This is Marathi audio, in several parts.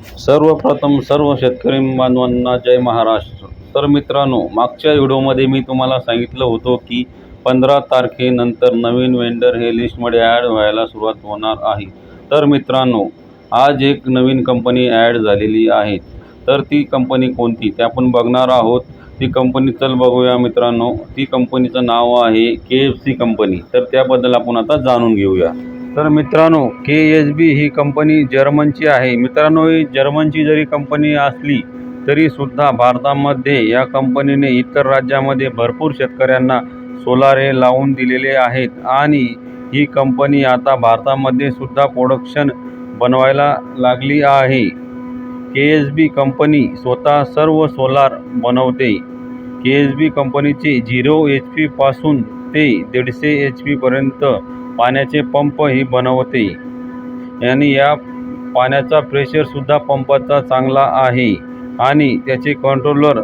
सर्वप्रथम सर्व शेतकरी बांधवांना जय महाराष्ट्र. तर मित्रांनो मागच्या व्हिडिओमध्ये मी तुम्हाला सांगितलं होतं की पंधरा तारखेनंतर नवीन वेंडर हे लिस्टमध्ये ॲड व्हायला सुरुवात होणार आहे. तर मित्रांनो आज एक नवीन कंपनी ॲड झालेली आहे. तर ती कंपनी कोणती? ते आपण बघणार आहोत. ती कंपनी चल बघूया मित्रांनो. ती कंपनीचं नाव आहे के एफ सी कंपनी तर त्याबद्दल आपण आता जाणून घेऊया. तर मित्रांनो के एच बी ही कंपनी जर्मनची आहे. मित्रांनो ही जर्मनची जरी कंपनी असली तरीसुद्धा भारतामध्ये या कंपनीने इतर राज्यामध्ये भरपूर शेतकऱ्यांना सोलारे लावून दिलेले आहेत. आणि ही कंपनी आता भारतामध्ये सुद्धा प्रोडक्शन बनवायला लागली आहे. के एच बी कंपनी स्वतः सर्व सोलार बनवते. के एच बी कंपनीचे झिरो एच पीपासून ते दीडशे एच पीपर्यंत पाण्याचे पंप ही बनवते. आणि या पाण्याचा प्रेशरसुद्धा पंपाचा चांगला आहे. आणि त्याचे कंट्रोलर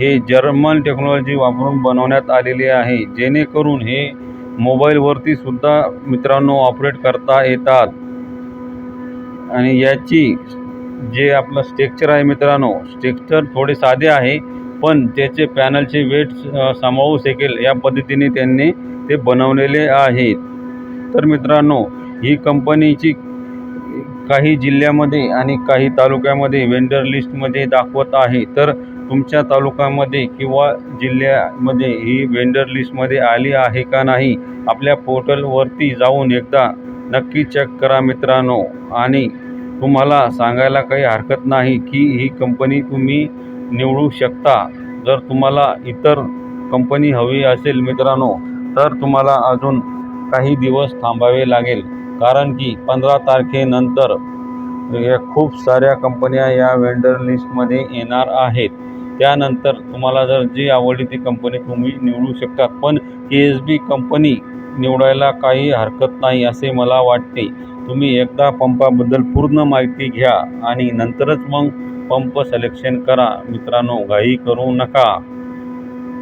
हे जर्मन टेक्नॉलॉजी वापरून बनवण्यात आलेले आहे. जेणेकरून हे मोबाईलवरती सुद्धा मित्रांनो ऑपरेट करता येतात. आणि याची जे आपलं स्ट्रक्चर आहे मित्रांनो स्ट्रक्चर थोडे साधे आहे पण त्याचे पॅनलचे वेट सांभाळू शकेल या पद्धतीने त्यांनी ते बनवलेले आहेत. तर मित्रांनो ही कंपनीची काही जिल्ह्यामध्ये आणि काही तालुक्यामध्ये वेंडर लिस्टमध्ये दाखवत आहे. तर तुमच्या तालुक्यामध्ये किंवा जिल्ह्यामध्ये ही वेंडर लिस्टमध्ये आली आहे का नाही आपल्या पोर्टलवरती जाऊन एकदा नक्की चेक करा मित्रांनो. आणि तुम्हाला सांगायला काही हरकत नाही की ही कंपनी तुम्ही निवडू शकता. जर तुम्हाला इतर कंपनी हवी असेल मित्रांनो तर तुम्हाला अजून काही दिवस थांबावे लागेल. कारण की पंधरा तारखेनंतर या खूप साऱ्या कंपन्या या वेंडर लिस्टमध्ये येणार आहेत. त्यानंतर तुम्हाला जर जी आवडली ती कंपनी तुम्ही निवडू शकता पण के एस बी कंपनी निवडायला काही हरकत नाही असे मला वाटते. तुम्ही एकदा पंपाबद्दल पूर्ण माहिती घ्या आणि नंतरच मग पंप सिलेक्शन करा. मित्रांनो घाई करू नका.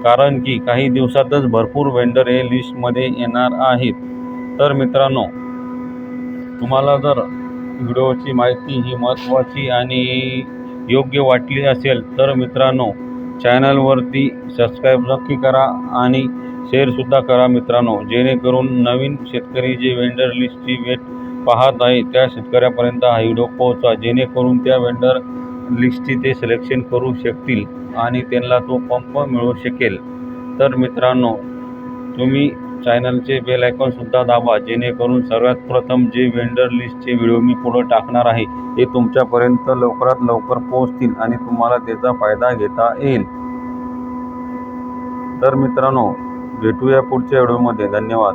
कारण की काही दिवसातच भरपूर वेंडर हे लिस्टमध्ये येणार आहेत. तर मित्रांनो तुम्हाला जर व्हिडिओची माहिती ही महत्त्वाची आणि योग्य वाटली असेल तर मित्रांनो चॅनलवरती सबस्क्राईब नक्की करा आणि शेअरसुद्धा करा मित्रांनो जेणेकरून नवीन शेतकरी जे वेंडर लिस्टची वेट पाहत आहे त्या शेतकऱ्यापर्यंत हा व्हिडिओ पोहोचा जेणेकरून त्या वेंडर लिस्टची ते सिलेक्शन करू शकतील आणि त्यांना तो पंप मिळू शकेल. तर मित्रांनो तुम्ही चॅनलचे बेल आयकॉनसुद्धा दाबा जेणेकरून सर्वात प्रथम जे वेंडर लिस्टचे व्हिडिओ मी पुढं टाकणार आहे ते तुमच्यापर्यंत लवकरात लवकर पोहोचतील आणि तुम्हाला त्याचा फायदा घेता येईल. तर मित्रांनो भेटूया पुढच्या व्हिडिओमध्ये धन्यवाद.